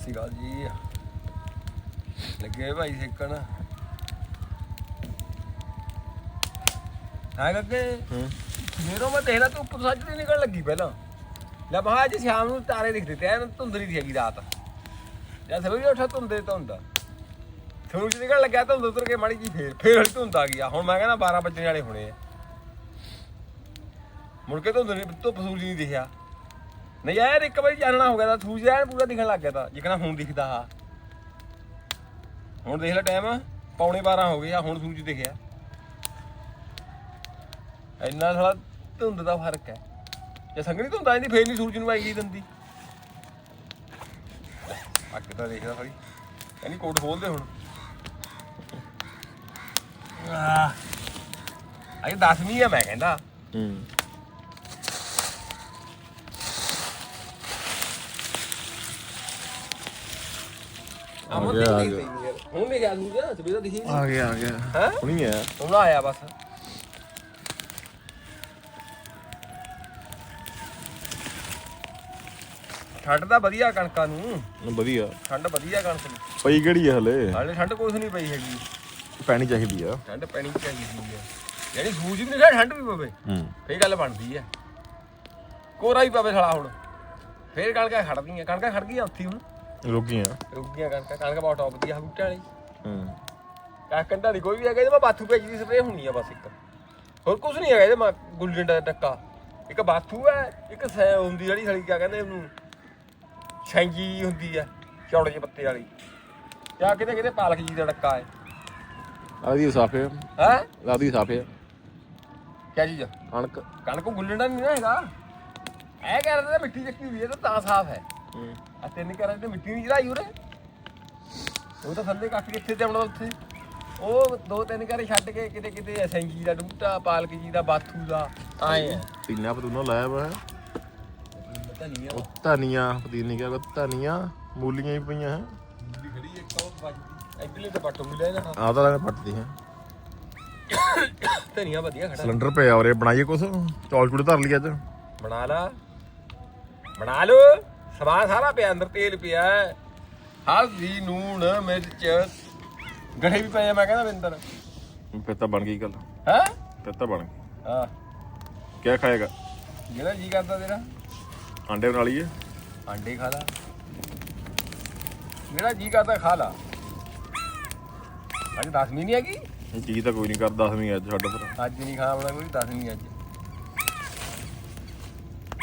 ਸਤਿ ਸ਼੍ਰੀ ਅਕਾਲ ਜੀ। ਲੱਗੇ ਭਾਈ ਸੇਕਣ। ਹਾਂ ਗੱਗੇ? ਹੂੰ। ਮੇਰੋਂ ਮੈਂ ਦੇਖਦਾ ਧੁੱਪ ਸੱਜ ਦੀ ਨਿਕਲ ਲੱਗੀ ਪਹਿਲਾਂ। ਲੈ ਮਹਾ ਅੱਜ ਸ਼ਾਮ ਨੂੰ ਤਾਰੇ ਦਿਖਦੇ ਤੇ ਐਨ ਧੁੰਦਰੀ ਦੀ ਹੈਗੀ ਰਾਤ। ਜਦ ਸਵੇਰੇ ਉੱਠਾ ਧੁੰਦੇ ਧੁੰਦ। ਸੂਰਜ ਨਿਕਲ ਲੱਗਿਆ ਧੁੰਦ ਉਤਰ ਕੇ ਮਾੜੀ ਜੀ ਫੇਰ ਫੇਰ ਧੁੰਦ ਆ ਗਈ ਹੁਣ ਮੈਂ ਕਹਿੰਦਾ 12 ਵਜੇ ਵਾਲੇ ਹੋਣੇ ਆ। ਮੁੜ ਕੇ ਧੁੰਦ ਨਹੀਂ ਧੁੱਪ ਸੂਰਜ ਨਹੀਂ ਦਿਖਿਆ। ਨਹੀਂ ਯਾਰ, ਇੱਕ ਵਾਰੀ ਚਾਨਣਾ ਹੋ ਗਿਆ ਤਾਂ ਸੂਰਜ ਐਨ ਪੂਰਾ ਦਿਖਣ ਲੱਗ ਗਿਆ ਤਾਂ, ਜਿਕਣਾ ਹੁਣ ਦਿਖਦਾ ਆ। ਹੁਣ ਦੇਖ ਲੈ ਟਾਈਮ, ਪੌਣੇ 12 ਹੋ ਗਏ ਆ, ਹੁਣ ਸੂਰਜ ਦਿਖਿਆ। ਇੰਨਾ ਸਾਲਾ ਧੁੰਦ ਦਾ ਫ਼ਰਕ ਹੈ। ਜੇ ਸੰਗਣੀ ਧੁੰਦ ਆ ਜਾਂਦੀ, ਫੇਰ ਨਹੀਂ ਸੂਰਜ ਨੂੰ ਆਈ ਗਈ ਦੰਦੀ। ਅੱਗੇ ਤਾਂ ਦੇਖਦਾ ਸਾਰੀ ਕਹਿੰਦੀ ਕੋਟ ਖੋਲਦੇ ਹੁਣ। ਆਹ, ਅਜੇ 10ਵੀਂ ਆ ਮੈਂ ਕਹਿੰਦਾ। ਹੂੰ। ਆ ਗਿਆ, ਆ ਨਹੀਂ ਹੁਣ ਨਹੀਂ ਗਿਆ ਸੂਰਜ ਸਵੇਰ ਦਾ ਦਿਖੀ ਆ ਗਿਆ ਆ ਗਿਆ। ਹੈ? ਹੁਣੀ ਆਇਆ। ਹੁਣ ਆਇਆ ਬਸ। ਠੰਡ ਤਾਂ ਵਧੀਆ ਕਣਕਾਂ ਨੂੰ। ਵਧੀਆ। ਠੰਡ ਵਧੀਆ ਕਣਕ ਨੂੰ। ਪਈ ਕਿਹੜੀ ਆ ਹਲੇ? ਹਾਲੇ ਠੰਡ ਕੁਛ ਨਹੀਂ ਪਈ ਹੈਗੀ। ਪੈਣੀ ਚਾਹੀਦੀ ਆ। ਠੰਡ ਪੈਣੀ ਚਾਹੀਦੀ ਜਿਹੜੀ ਵੀ ਨਹੀਂ ਠੰਡ ਵੀ ਪਵੇ। ਹੂੰ। ਫੇਰ ਗੱਲ ਬਣਦੀ ਹੈ ਕੋਰਾ ਹੀ ਪਵੇ ਸਾਲਾ ਹੁਣ। ਫੇਰ ਕਣਕਾਂ ਖੜਦੀਆਂ। ਕਣਕਾਂ ਖੜ ਗਈਆਂ ਉੱਥੇ ਹੁਣ। ਰੁਕੀਆਂ ਰੁਕੀਆਂ ਕਣਕਾਂ ਕਣਕ ਬਹੁਤ ਟੌਪ ਦੀ ਆ ਬੂਟਿਆਂ ਵਾਲੀ। ਹੂੰ। ਕਾ ਕੰਡਾ ਨਹੀਂ ਕੋਈ ਵੀ ਹੈਗਾ ਇਹਦੇ ਮੈਂ ਬਾਥੂ ਭੇਜੀ ਦੀ ਸਪਰੇ ਹੋਣੀ ਆ ਬਸ ਇੱਕ। ਹੋਰ ਕੁਝ ਨਹੀਂ ਹੈਗਾ ਇਹਦੇ ਮੈਂ ਗੁੱਲੀ ਡੰਡਾ ਦਾ ਟੱਕਾ। ਇੱਕ ਬਾਥੂ ਹੈ ਇੱਕ ਸੈ ਹੁੰਦੀ ਜਿਹੜੀ ਸਲੀ ਕਿਆ ਕਹਿੰਦੇ ਉਹਨੂੰ? ਛੈਂਜੀ ਹੁੰਦੀ ਆ ਚੌੜੇ ਜਿਹੇ ਪੱਤੇ ਵਾਲੀ। ਜਾਂ ਕਿਤੇ ਕਿਤੇ ਪਾਲਕ ਜੀ ਦਾ ਟੱਕਾ ਹੈ। ਆਦੀ ਸਾਫੇ। ਹੈ? ਆਦੀ ਸਾਫੇ। ਕਿਆ ਚੀਜ਼ ਅਣਕ ਕਣਕ। ਗੁੱਲੀ ਡੰਡਾ ਨਹੀਂ ਨਾ ਹੈਗਾ। ਇਹ ਕਹਿ ਰਹੇ ਤੇ ਮਿੱਟੀ ਚੱਕੀ ਹੋਈ ਹੈ ਤਾਂ ਤਾਂ ਸਾਫ਼ ਹੂੰ। ਆ ਤਿੰਨ ਰਹੇ ਤੇ ਮਿੱਟੀ ਨਹੀਂ ਚੜਾਈ ਉਰੇ। ਉਹ ਤਾਂ ਥੱਲੇ ਕੱਟ ਕਿੱਥੇ ਤੇ ਆਉਣਾ ਉੱਥੇ। ਉਹ ਦੋ ਤਿੰਨ ਘਰੇ ਛੱਡ ਕੇ ਕਿਤੇ ਕਿਤੇ ਅਸੈਂਗੀ ਦਾ ਡੂਟਾ ਪਾਲਕ ਜੀ ਦਾ ਬਾਥੂ ਦਾ। ਆਏ ਆ। ਤੀਨਾ ਪਤੂਨੋ ਲਾਇਆ ਵਾ। ਪਤਾ ਨਹੀਂ ਆ ਉਹ ਧਨੀਆ ਪਤੀਨੀ ਕਿਹਾ ਧਨੀਆ ਮੂਲੀਆਂ ਹੀ ਪਈਆਂ ਹੈ। ਖੜੀ ਇੱਕ ਉਹ ਵੱਜਦੀ। ਇੱਧਰਲੇ ਤੇ ਪੱਟ ਮਿਲਿਆ ਇਹਨਾਂ ਆ ਤਾਂ ਪੱਟਦੀ ਹੈ। ਧਨੀਆ ਵਧੀਆ ਖੜਾ। ਸਿਲੰਡਰ ਪਿਆ ਉਰੇ ਬਣਾਈਏ ਕੁਛ? ਚੌਲ ਚੂੜੇ ਧਰ ਲਈ ਅੱਜ। ਬਣਾ ਲਾ। ਬਣਾ ਲੋ ਸਮਾਨ ਸਾਰਾ ਪਿਆ ਅੰਦਰ ਤੇਲ ਪਿਆ ਹੈ। ਹਲਦੀ ਨੂਣ ਮਿਰਚ ਗੜੇ ਵੀ ਪਏ ਆ ਮੈਂ ਕਹਿੰਦਾ ਵਿੰਦਰ ਫਿਰ ਤਾਂ ਬਣ ਗਈ ਗੱਲ। ਹੈ? ਫਿਰ ਤਾਂ ਬਣ ਗਈ। ਹਾਂ। ਕਿਆ ਖਾਏਗਾ? ਜਿਹੜਾ ਜੀ ਕਰਦਾ ਤੇਰਾ। ਆਂਡੇ ਬਣਾ ਲਈਏ। ਆਂਡੇ ਖਾ ਲਾ। ਜਿਹੜਾ ਜੀ ਕਰਦਾ ਖਾ ਲਾ। ਅੱਜ 10 ਨਹੀਂ ਹੈਗੀ? ਜੀ ਤਾਂ ਕੋਈ ਨਹੀਂ ਕਰਦਾ ਦਸਵੀਂ ਅੱਜ ਸਾਡਾ ਪਰ ਅੱਜ ਨਹੀਂ ਖਾਣਾ ਕੋਈ 10 ਨਹੀਂ ਅੱਜ।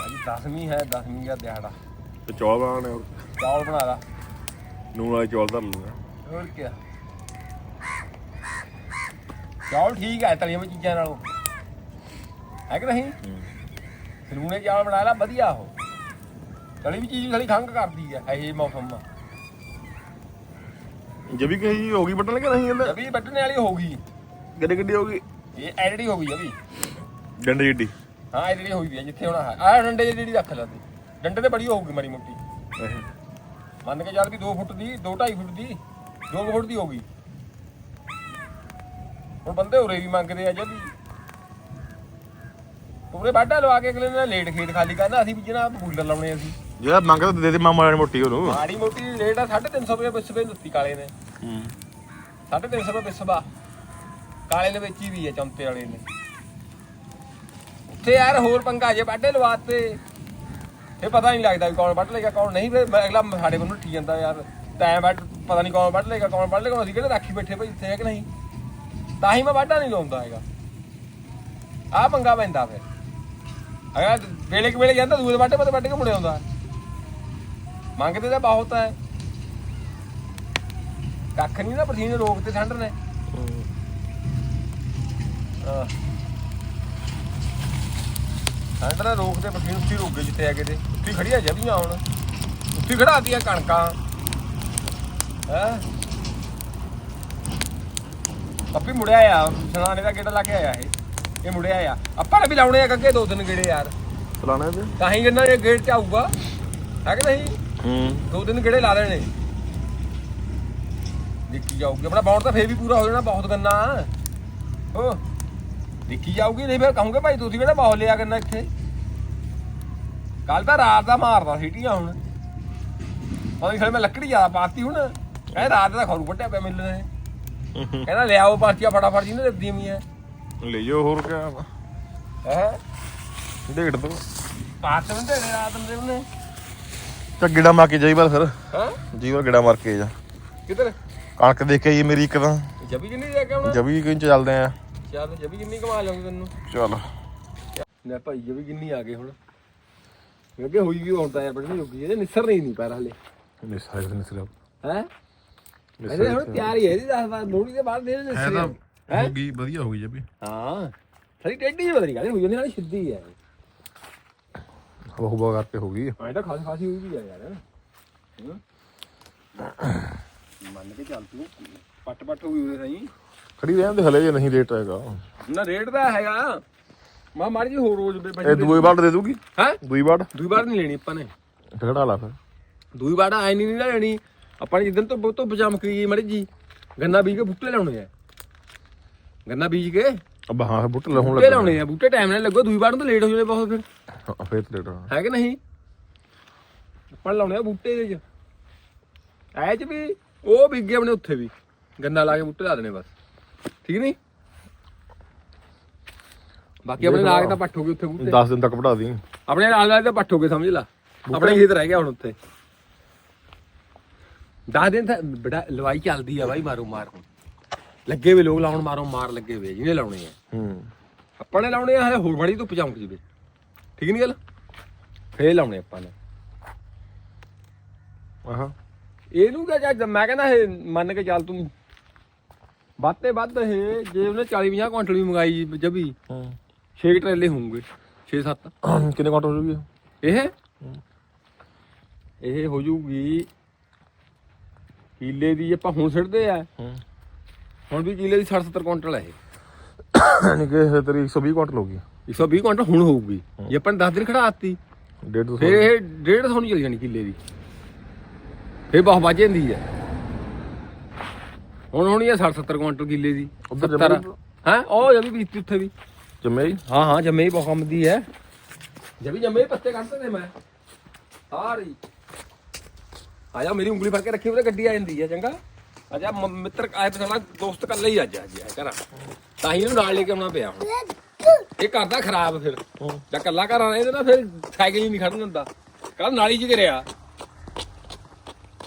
ਅੱਜ 10ਵੀਂ ਹੈ 10ਵੀਂ ਦਾ ਦਿਹਾੜਾ। ਤੇ ਚੌਲ ਬਣਾਉਣੇ ਚੌਲ ਬਣਾ ਲਾ। ਨੂਣ ਵਾਲੇ ਚੌਲ ਧਰ ਲੈਣੇ ਹੋਰ ਕੀ ਚੌਲ ਠੀਕ ਹੈ ਤਲੀਆਂ ਵਿੱਚ ਚੀਜ਼ਾਂ ਨਾਲੋਂ। ਹੈ ਕਿ ਨਹੀਂ? ਸਲੂਣੇ ਚਾਵਲ ਬਣਾ ਲਾ ਵਧੀਆ ਉਹ। ਤਲੀ ਵੀ ਚੀਜ਼ ਥੋੜੀ ਖੰਗ ਕਰਦੀ ਹੈ ਇਹ ਮੌਸਮ ਮਾ ਜੇ ਵੀ ਕਹੀ ਹੋ ਗਈ ਬਟਨ ਕਿ ਨਹੀਂ ਇਹਦਾ ਜਬੀ ਵੱਢਣੇ ਵਾਲੀ ਹੋ ਗਈ। ਗੱਡੀ ਗੱਡੀ ਹੋ ਗਈ? ਇਹ ਐਡੜੀ ਹੋ ਗਈ ਅਭੀ ਡੰਡੇ ਜਿੱਡੀ ਹਾਂ ਐਡੜੀ ਹੋਈ ਵੀ ਹੈ ਜਿੱਥੇ ਹੋਣਾ ਆਹ ਡੰਡੇ ਜਿਹੀ ਜਿਹੜੀ ਰੱਖ ਲਾ ਤੂੰ। ਡੰਡੇ ਤੇ ਬੜੀ ਹੋਊਗੀ ਮਾੜੀ ਮੋਟੀ। ਮੰਨ ਕੇ ਚੱਲ ਵੀ 2 ਫੁੱਟ ਦੀ 2.5 ਫੁੱਟ ਦੀ 2 ਫੁੱਟ ਦੀ ਹੋਗੀ ਹੁਣ ਬੰਦੇ ਉਰੇ ਵੀ ਮੰਗਦੇ ਆ ਜਦੀ ਪੂਰੇ ਬਾਡਾ ਲਵਾ ਕੇ ਅਗਲੇ ਨੇ ਲੇਟ ਖੇਤ ਖਾਲੀ ਕਰਨਾ ਅਸੀਂ ਵੀ ਜਨਾਬ ਬੂਲਰ ਲਾਉਣੇ ਅਸੀਂ। ਜਿਹੜਾ ਮੰਗਦਾ ਦੇ ਦੇ ਮਾਮਾ ਵਾਲੀ ਮੋਟੀ ਉਹਨੂੰ। ਮਾੜੀ ਮੋਟੀ ਰੇਟ ਆ 350 ਰੁਪਏ ਬਿਸਵੇ ਦਿੱਤੀ ਕਾਲੇ ਨੇ ਹੂੰ। 350 ਰੁਪਏ ਬਿਸਵਾ ਕਾਲੇ ਨੇ ਵੇਚੀ ਵੀ ਹੈ ਚੌਂਤੇ ਵਾਲੇ ਨੇ। ਉੱਥੇ ਯਾਰ ਹੋਰ ਪੰਗਾ ਜੇ ਬਾਡੇ ਲਵਾਤੇ। ਇਹ ਪਤਾ ਨਹੀਂ ਲੱਗਦਾ ਵੀ ਕੌਣ ਵੱਢ ਲੇਗਾ ਕੌਣ ਨਹੀਂ ਫਿਰ ਅਗਲਾ ਸਾਡੇ ਕੋਲ ਨੱਠੀ ਜਾਂਦਾ ਯਾਰ। ਤੈਂ ਵੱਢ ਪਤਾ ਨਹੀਂ ਕੌਣ ਵੱਢ ਲੇਗਾ ਕੌਣ ਵੱਢ ਲੇਗਾ ਅਸੀਂ ਕਿਹੜੇ ਰਾਖੀ ਬੈਠੇ ਭਾਈ ਇੱਥੇ ਹੈ ਕਿ ਨਹੀਂ? ਤਾਂ ਹੀ ਮੈਂ ਵਾਢਾ ਨਹੀਂ ਲਾਉਂਦਾ ਹੈਗਾ। ਆਹ ਪੰਗਾ ਪੈਂਦਾ ਫਿਰ। ਅਗਰ ਵੇਲੇ ਕਿ ਵੇਲੇ ਜਾਂਦਾ ਦੂਏ ਵਾਢੇ ਪਤੇ ਵੱਢ ਕੇ ਮੁੜੇ ਆਉਂਦਾ। ਮੰਗਦੇ ਤਾਂ ਬਹੁਤ ਹੈ। ਕੱਖ ਨਹੀਂ ਨਾ ਪਸੀਨੇ ਰੋਕ ਤੇ ਠੰਡ ਨੇ। ਆਹ। ਨੇ ਰੋਕ ਤੇ ਪਸੀਨੇ ਉੱਥੇ ਹੀ ਰੁਕ ਗਏ ਜਿੱਥੇ ਆ ਕੇ ਤੇ। ਹੀ ਖੜੀਆਂ ਜਵੀਆਂ ਹੁਣ। ਉੱਥੇ ਹੀ ਖੜਾਤੀਆਂ ਕਣਕਾਂ। ਹੈ? ਪੱਪੀ ਮੁੜਿਆ ਆ ਸੁਣਾਣੇ ਦਾ ਗੇੜਾ ਲਾ ਕੇ ਆਇਆ ਇਹ। ਇਹ ਮੁੜਿਆ ਆ। ਆਪਾਂ ਨੇ ਵੀ ਲਾਉਣੇ ਆ ਅੱਗੇ ਦੋ ਤਿੰਨ ਗੇੜੇ ਯਾਰ। ਚਲਾਣੇ ਤੇ ਤਾਂ ਹੀ ਕਹਿੰਦਾ ਇਹ ਗੇੜ ਚ ਆਊਗਾ। ਹੈ ਕਿ ਨਹੀਂ? ਹੂੰ। ਦੋ ਦਿਨ ਕਿਹੜੇ ਲਾ ਲੈਣੇ। ਦੇਖੀ ਜਾਊਗੀ ਆਪਣਾ ਬਾਉਂਡ ਤਾਂ ਫੇਰ ਵੀ ਪੂਰਾ ਹੋ ਜਾਣਾ ਬਹੁਤ ਗੰਨਾ। ਹੋ ਦੇਖੀ ਜਾਊਗੀ ਨਹੀਂ ਫਿਰ ਕਹੂੰਗੇ ਭਾਈ ਤੁਸੀਂ ਕਿਹੜਾ ਬਹੁਤ ਲਿਆ ਗੰਨਾ ਇੱਥੇ? ਕੱਲ ਤਾਂ ਰਾਤ ਦਾ ਮਾਰਦਾ ਸੀਟੀਆਂ ਹੁਣ। ਪਤਾ ਨਹੀਂ ਮੈਂ ਲੱਕੜੀ ਜ਼ਿਆਦਾ ਪਾਤੀ ਹੁਣ। ਇਹ ਰਾਤ ਦਾ ਖਰੂ ਵੱਟਿਆ ਪਿਆ ਮਿਲਣ ਨੇ ਕਹਿੰਦਾ ਲਿਆਓ ਪਾਰਟੀਆਂ ਫਟਾਫਟ ਜਿਹਨੇ ਦਿੱਤੀਆਂ ਵੀਆਂ ਲੈ ਜਾਓ ਹੋਰ ਕਿਆ ਹੈ? ਡੇਢ ਦੋ। ਪਾਤ ਨੇ ਰਾਤ ਨੂੰ ਉਹਨੇ। ਤਾਂ ਗਿੜਾ ਮਾਰ ਕੇ ਜਾਈ ਬਾਰ ਫਿਰ। ਹਾਂ? ਜੀਵਾ ਗਿੜਾ ਮਾਰ ਕੇ ਜਾ। ਕਿੱਧਰ? ਕਣਕ ਦੇਖ ਕੇ ਆਈ ਮੇਰੀ ਇੱਕ ਤਾਂ। ਜਬੀ ਕਿੰਨੀ ਜਾ ਕੇ ਆਉਣਾ। ਜਬੀ ਕਿੰਚ ਚੱਲਦੇ ਆ? ਚੱਲ ਜਬੀ ਕਿੰਨੀ ਕਮਾ ਲਿਆਉਂਗੇ ਤੈਨੂੰ? ਚਲ। ਲੈ ਭਾਈ ਜਬੀ ਕਿੰਨੀ ਆ ਗਏ ਹੁਣ? ਕਿਉਂਕਿ ਹੋਈ ਵੀ ਹੁਣ ਤਾਂ ਯਾਰ ਬੜੀ ਜੋਗੀ ਇਹਦੇ ਨਿਸਰ ਨਹੀਂ ਨਹੀਂ ਪੈਰ ਹਲੇ। ਨਿਸਾ ਇਸ ਨਿਸਰਾ। ਹੈ? ਇਹਦੇ ਹੁਣ ਤਿਆਰ ਹੀ ਹੈ ਇਹਦੀ ਦੱਸ ਵਾਰ ਲੋਹੜੀ ਦੇ ਬਾਅਦ ਦੇ ਹੈ ਨਿਸਰ ਤਾਂ ਹੋ ਗਈ ਵਧੀਆ ਹੋ ਗਈ ਜਬੀ। ਹਾਂ। ਸਾਰੀ ਟੇਢੀ ਜਿਹੀ ਬਦਲੀ ਗੱਲ ਹੋਈ ਜਾਂਦੀ ਨਾਲ ਸਿੱਧੀ ਹੈ। ਹਵਾ ਹੁਵਾ ਕਰਕੇ ਹੋ ਗਈ। ਐਂ ਤਾਂ ਖਾਸ ਖਾਸੀ ਹੋਈ ਵੀ ਆ ਯਾਰ। ਹੂੰ। ਮੰਨ ਕੇ ਚੱਲ ਤੂੰ। ਪੱਟ ਪੱਟ ਹੋਈ ਉਹਦੇ ਸਹੀ ਖੜੀ ਰਹਿਣ ਦੇ ਹਲੇ ਜੇ ਨਹੀਂ ਰੇਟ ਹੈਗਾ। ਨਾ ਰੇਟ ਤਾਂ ਹੈਗਾ। ਮਾ ਮਾੜੀ ਜੀ ਹੋਰ ਰੋਜ਼ ਬੇ ਇਹ ਦੂਈ ਬਾੜ ਦੇ ਦੂਗੀ? ਹੈ? ਦੂਈ ਬਾੜ ਦੂਈ ਵਾਰ ਨਹੀਂ ਲੈਣੀ ਆਪਾਂ ਨੇ। ਖੜਾ ਲਾ ਫਿਰ। ਦੂਈ ਵਾਰ ਆਈ ਨਹੀਂ ਨਾ ਲੈਣੀ। ਆਪਾਂ ਨੇ ਜਿੱਦਣ ਤੋਂ ਬਹੁਤ ਤੋਂ ਚਮਕ ਮਾੜੀ ਜੀ ਗੰਨਾ ਬੀਜ ਕੇ ਬੂਟੇ ਲਾਉਣੇ ਆ। ਗੰਨਾ ਬੀਜ ਕੇ ਅਬ ਹਾਂ ਬੁੱਟ ਲਾਉਣ ਬੂਟੇ ਲਾਉਣੇ ਆ। ਬੂਟੇ ਟਾਈਮ ਨਾਲ ਲੱਗੋ ਦੂਈ ਵਾਰ ਨੂੰ ਤਾਂ ਲੇਟ ਹੋ ਜਾਣੇ ਬਹੁਤ ਫਿਰ। ਲੱਗਾ ਫੇਰ ਤੇ ਰੇਟ ਹੈ ਕਿ ਨਹੀਂ? ਆਪਾਂ ਲਾਉਣੇ ਆ ਬੂਟੇ ਦੇ ਚ। ਐ ਚ ਵੀ ਉਹ ਵਿਗੇ ਆਪਣੇ ਉੱਥੇ ਵੀ। ਗੰਨਾ ਲਾ ਕੇ ਬੂਟੇ ਲਾ ਦੇਣੇ ਬਸ। ਠੀਕ ਨਹੀਂ? ਬਾਕੀ ਆਪਣੇ ਲਾਗ ਤਾਂ ਪੱਠੋਗੇ ਉੱਥੇ ਬੂਟੇ। 10 ਦਿਨ ਤੱਕ ਵਧਾ ਦੀ। ਆਪਣੇ ਨਾਲ ਨਾਲ ਤਾਂ ਪੱਠੋਗੇ ਸਮਝ ਲਾ। ਆਪਣੇ ਖੇਤ ਰਹਿ ਗਿਆ ਹੁਣ ਉੱਥੇ। 10 ਦਿਨ ਤਾਂ ਬੜਾ ਲਵਾਈ ਚੱਲਦੀ ਆ ਬਾਈ ਮਾਰੋ ਮਾਰ ਲੱਗੇ ਵੇ ਲੋਕ ਲਾਉਣ ਮਾਰੋ ਮਾਰ ਲੱਗੇ ਵੇ ਜਿਹਨੇ ਲਾਉਣੇ ਆ। ਹੂੰ। ਆਪਾਂ ਨੇ ਲਾਉਣੇ ਆ ਹਲੇ ਹੋਰ ਬੜੀ ਧੁੱਪ ਚਮਕ ਜਵੇ। ਠੀਕ ਨਹੀਂ ਗੱਲ? ਫੇਰ ਲਾਉਣੇ ਆਪਾਂ ਨੇ। ਆਹਾਂ। ਇਹਨੂੰ ਕਿਆ ਜਦ ਮੈਂ ਕਹਿੰਦਾ ਇਹ ਮੰਨ ਕੇ ਚੱਲ ਤੂੰ ਵੱਧ ਤੇ ਵੱਧ ਇਹ ਜੇ ਉਹਨੇ 40 50 ਕੁਇੰਟਲ ਵੀ ਮੰਗਾਈ ਜਬੀ ਹੂੰ। 6 ਟਰੇਲੇ ਹੋਣਗੇ 6 7 ਕਿੰਨੇ ਕਾਉਂਟ ਹੋ ਜੂਗੀ ਇਹ? ਇਹ ਹੋ ਜੂਗੀ ਕਿੱਲੇ ਦੀ ਆਪਾਂ ਹੁਣ ਸਿੱਟਦੇ ਆ। ਹੁਣ ਵੀ ਕਿੱਲੇ ਦੀ 60 70 ਕੁਇੰਟਲ ਹੈ ਇਹ। ਯਾਨੀ ਕਿ ਇਹ ਤੇਰੀ 120 ਕਾਉਂਟ ਹੋਗੀ 120 ਕੁਇੰਟਲ ਹੁਣ ਹੋਊਗੀ। ਜੇ ਆਪਾਂ ਨੇ 10 ਦਿਨ ਖੜਾਤੀ 150 ਫਿਰ ਇਹ 150 ਨਹੀਂ ਚਲ ਜਾਣੀ ਕਿੱਲੇ ਦੀ। ਫਿਰ ਬਹੁਤ ਵੱਜ ਜਾਂਦੀ ਹੈ ਹੁਣ ਹੋਣੀ ਹੈ 60 70 ਕੁਇੰਟਲ ਕਿੱਲੇ ਦੀ ਉੱਧਰ 70 ਜੰਮੂ ਹੈ? ਉਹ ਜਮੀ ਬੀਤੀ ਉੱਥੇ ਵੀ। ਜੰਮੇ ਹੀ ਹਾਂ ਹਾਂ ਜੰਮੇ ਹੀ ਬਹੁਤ ਕੰਮ ਦੀ ਹੈ ਜਮੀ ਜੰਮੇ ਹੀ ਪੱਤੇ ਕੱਢਦੇ ਨੇ ਮੈਂ। ਸਾਰੀ। ਆ ਜਾ ਮੇਰੀ ਉਂਗਲੀ ਫੜ ਕੇ ਰੱਖੀ ਉਹਦੇ ਗੱਡੀ ਆ ਜਾਂਦੀ ਹੈ ਚੰਗਾ। ਅਜਾ ਮਿੱਤਰ ਆਏ ਸਾਡਾ ਦੋਸਤ ਕੱਲਾ ਹੀ ਅੱਜ ਆਇਆ ਘਰਾਂ। ਤਾਂ ਹੀ ਇਹਨੂੰ ਨਾਲ ਲੈ ਕੇ ਆਉਣਾ ਪਿਆ ਹੁਣ। ਇਹ ਕਰਦਾ ਖਰਾਬ ਫਿਰ। ਜਾਂ ਕੱਲਾ ਘਰ ਆਣਾ ਇਹਦੇ ਨਾਲ ਫਿਰ ਸਾਈਕਲ ਹੀ ਨਹੀਂ ਖੜਨ ਦਿੰਦਾ। ਕੱਲ ਨਾਲੀ 'ਚ ਗਿਰਿਆ।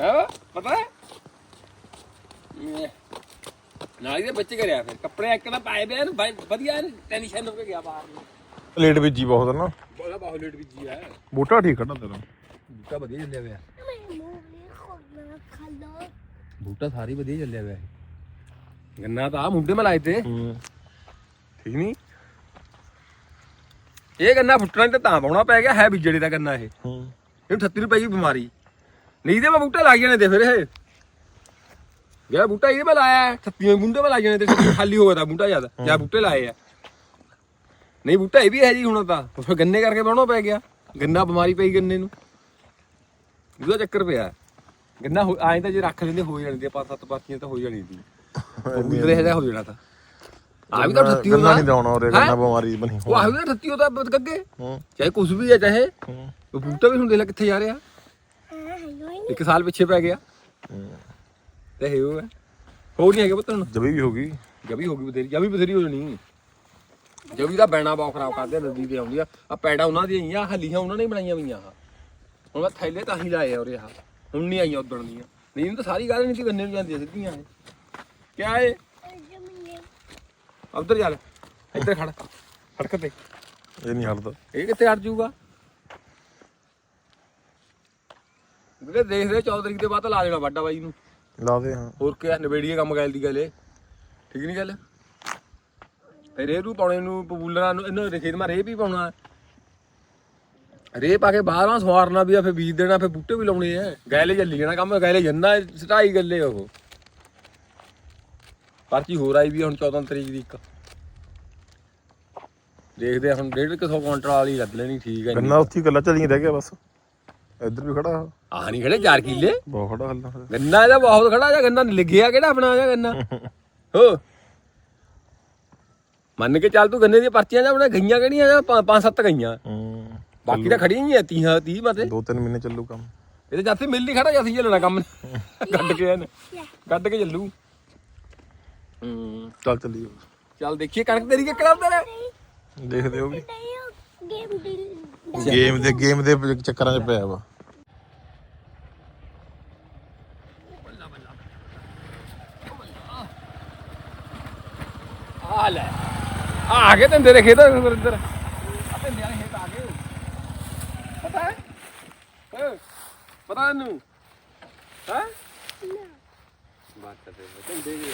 ਹੈ? ਪਤਾ ਹੈ? ਨਾਲੀ ਦੇ ਬੱਚੇ ਕਰਿਆ ਫਿਰ। ਕੱਪੜੇ ਇੱਕ ਨਾ ਪਾਏ ਬਿਆ ਨੂੰ ਵਧੀਆ ਟੈਨਸ਼ਨ ਹੋ ਕੇ ਗਿਆ ਬਾਹਰ ਨੂੰ। ਲੇਟ ਬੀਜੀ ਬਹੁਤ ਨਾ। ਬੋਲਾ ਬਹੁਤ ਲੇਟ ਵਿੱਚ ਹੈ ਬੂਟਾ ਠੀਕ ਖੜਾ ਤੇਰਾ। ਬੂਟਾ ਵਧੀਆ ਚੱਲਿਆ ਪਿਆ। ਬੂਟਾ ਸਾਰੀ ਵਧੀਆ ਚੱਲਿਆ ਪਿਆ। ਗੰਨਾ ਤਾਂ ਆ ਮੁੰਡੇ ਮੈਂ ਲਾਏ ਤੇ ਠੀਕ ਨਹੀਂ ਇਹ ਗੰਨਾ ਫੁੱਟਣਾ ਤਾਂ ਤਾਂ ਪਾਉਣਾ ਪੈ ਗਿਆ ਹੈ ਵਿਜੜੇ ਦਾ ਗੰਨਾ ਇਹ। ਹੂੰ। ਇਹਨੂੰ 38 ਰੁਪਏ ਦੀ ਬਿਮਾਰੀ। ਨਹੀਂ ਤੇ ਮੈਂ ਬੂਟਾ ਲੱਗ ਜਾਣੇ ਤੇ ਫਿਰ ਇਹ। ਜਿਹੜਾ ਬੂਟਾ ਇਹਦੇ ਮੈਂ ਲਾਇਆ 36 ਬੂਟੇ ਮੈਂ ਲੱਗ ਜਾਣੇ ਤੇ ਖਾਲੀ ਹੋ ਗਿਆ ਤਾਂ ਬੂਟਾ ਜ਼ਿਆਦਾ। ਜਾਂ ਬੂਟੇ ਲਾਏ ਆ। ਨਹੀਂ ਬੂਟਾ ਇਹ ਵੀ ਹੈ ਜੀ ਹੁਣ ਤਾਂ। ਫਿਰ ਗੰਨੇ ਕਰਕੇ ਪਾਉਣਾ ਪੈ ਗਿਆ। ਗੰਨਾ ਬਿਮਾਰੀ ਪਈ ਗੰਨੇ ਨੂੰ। ਉਹਦਾ ਚੱਕਰ ਪਿਆ। ਗੰਨਾ ਆਏ ਤਾਂ ਜੇ ਰੱਖ ਲੈਂਦੇ ਹੋ ਜਾਣੀ ਤੇ ਪੰਜ ਸੱਤ ਪਾਤੀਆਂ ਤਾਂ ਹੋ ਜਾਣੀ ਸੀ। ਉਧਰੇ ਇਹਦਾ ਹੋ ਜਾਣਾ ਤਾਂ। ਆ ਵੀ ਤਾਂ 38 ਗੰਨਾ ਦਾ ਨਹੀਂ ਦਾਉਣਾ ਉਹਦੇ ਗੰਨਾ ਬਿਮਾਰੀ ਬਣੀ ਉਹ ਆ ਵੀ ਤਾਂ 38 ਉਹਦਾ ਗੱਗੇ। ਹੂੰ। ਚਾਹੇ ਕੁਝ ਵੀ ਹੈ ਚਾਹੇ। ਉਹ ਬੂਟਾ ਵੀ ਹੁਣ ਦੇਖ ਲੈ ਕਿੱਥੇ ਜਾ ਰਿਹਾ। ਇੱਕ ਸਾਲ ਪਿੱਛੇ ਪੈ ਗਿਆ। ਤੇ ਇਹ ਉਹ ਹੈ। ਹੋਰ ਨਹੀਂ ਹੈਗਾ ਪੁੱਤ ਹੁਣ। ਜਬੀ ਵੀ ਹੋ ਗਈ। ਜਬੀ ਹੋ ਗਈ ਬਥੇਰੀ ਜਬੀ ਬਥੇਰੀ ਹੋ ਜਣੀ। ਜਬੀ ਦਾ ਬੈਣਾ ਬਹੁਤ ਖਰਾਬ ਕਰਦੇ ਆ, ਨਦੀ ਤੇ ਆਉਂਦੀ ਆ। ਆ ਪੈੜਾ ਉਹਨਾਂ ਦੀਆਂ ਹੀ ਆ ਹਲੀਆਂ ਉਹਨਾਂ ਨੇ ਹੀ ਬਣਾਈਆਂ ਹੋਈਆਂ ਆ ਹੁਣ ਮੈਂ ਥੈਲੇ ਤਾਂ ਹੀ ਲਾਏ ਆ ਉਰੇ ਆ ਹੁਣ ਨਹੀਂ ਆਈਆਂ ਉਦਣ ਦੀਆਂ। ਨਹੀਂ ਇਹਨੂੰ ਤਾਂ ਸਾਰੀ ਗੱਲ ਨਹੀਂ ਸੀ ਗੰਨੇ ਨੂੰ ਜਾਂਦੀਆਂ ਸਿੱਧੀਆਂ ਇਹ। ਕਿਆ ਏ ਉਧਰ ਚੱਲ ਇੱਧਰ ਖੜ। ਸੜਕ ਤੇ। ਇਹ ਨਹੀਂ ਹਟਦਾ। ਇਹ ਕਿੱਥੇ ਅੜ ਜਾਊਗਾ? ਦੇਖਦੇ 14 ਤਰੀਕ ਦੇ ਬਾਅਦ ਤਾਂ ਲਾ ਦੇਣਾ ਵੱਡਾ ਬਾਈ ਨੂੰ। ਲਾ ਦੇ ਹਾਂ। ਹੋਰ ਕੀ ਆ ਨਵੇੜੀਏ ਕੰਮ ਗੈਲ ਦੀ ਗੱਲ ਏ ਠੀਕ ਨਹੀਂ ਗੱਲ? ਫਿਰ ਇਹ ਰੂ ਪਾਉਣੇ ਨੂੰ ਪਪੂਲਰਾਂ ਨੂੰ ਇਹਨਾਂ ਦੇ ਖੇਤ ਮਾ ਰੇ ਵੀ ਪਾਉਣਾ। ਰੇ ਪਾ ਕੇ ਬਾਹਰਾਂ ਸਵਾਰਨਾ ਵੀ ਆ ਫਿਰ ਬੀਜ ਦੇਣਾ ਫਿਰ ਬੂਟੇ ਵੀ ਲਾਉਣੇ ਆ। ਗੈਲੇ ਚੱਲੀ ਜਾਣਾ ਕੰਮ ਗੈਲੇ ਜੰਨਾ ਸਟਾਈ ਗੱਲੇ ਉਹ। ਪਰਚੀ ਹੋਰ ਆਈ ਵੀ ਹੁਣ 14 ਤਰੀਕ ਦੀ ਇੱਕ। ਦੇਖਦੇ ਆ ਹੁਣ 150 ਕੁਇੰਟਲ ਵਾਲੀ ਲੱਗ ਲੈਣੀ ਠੀਕ ਹੈ ਗੰਨਾ ਉੱਥੇ ਹੀ ਗੱਲਾਂ ਚੱਲੀਆਂ ਰਹਿ ਗਿਆ ਬਸ। ਇੱਧਰ ਵੀ ਖੜਾ ਆਹ ਨਹੀਂ ਖੜੇ 4 ਕਿੱਲੇ? ਬਹੁਤ ਖੜਾ ਹੱਲਾ ਗੰਨਾ ਇਹਦਾ ਬਹੁਤ ਖੜਾ ਜਾਂ ਗੰਨਾ ਲਿਖਿਆ ਕਿਹੜਾ ਆਪਣਾ ਜਾਂ ਗੰਨਾ? ਹੋ ਮੰਨ ਕੇ ਚੱਲ ਤੂੰ ਗੰਨੇ ਦੀਆਂ ਪਰਚੀਆਂ ਜਾਂ ਆਪਣੇ ਗਈਆਂ ਕਿਹੜੀਆਂ ਜਾਂ ਪੰਜ- ਸੱਤ ਗਈਆਂ? ਹੂੰ। ਬਾਕੀ ਤਾਂ ਖੜੀਆਂ ਹੀ ਆ ਤੀਹਾਂ 30 ਮਤੇ। ਦੋ ਤਿੰਨ ਮਹੀਨੇ ਚੱਲੂ ਕੰਮ। ਇਹਦੇ ਜਾਤੀ ਮਿਲ ਨਹੀਂ ਖੜਾ ਜਾਤੀ ਚੱਲਣਾ ਕੰਮ ਕੱਢ ਕੇ ਇਹਨੇ ਕੱਢ ਕੇ ਚੱਲੂ। ਹੂੰ ਚੱਲ ਚੱਲੀਏ। ਚੱਲ ਦੇਖੀਏ ਕਣਕ ਤੇਰੀ ਕਿ ਕਰਾਉਂਦਾ ਨੇ ਦੇਖਦੇ ਹੋ ਵੀ। ਗੇਮ ਦੀ ਗੇਮ ਦੇ ਗੇਮ ਦੇ ਚੱਕਰਾਂ 'ਚ ਪਿਆ ਵਾ। ਆ ਲੈ। ਆ ਆ ਗਏ ਤੰਦੇ ਦੇ ਖੇਤ ਆ ਤੰਦੇ ਵਾਲੇ ਖੇਤ ਆ ਗਏ। ਪਤਾ ਹੈ? ਪਤਾ ਇਹਨੂੰ ਹੈ? ਬਾਤ ਤੇ ਤੰਦੇ ਗਏ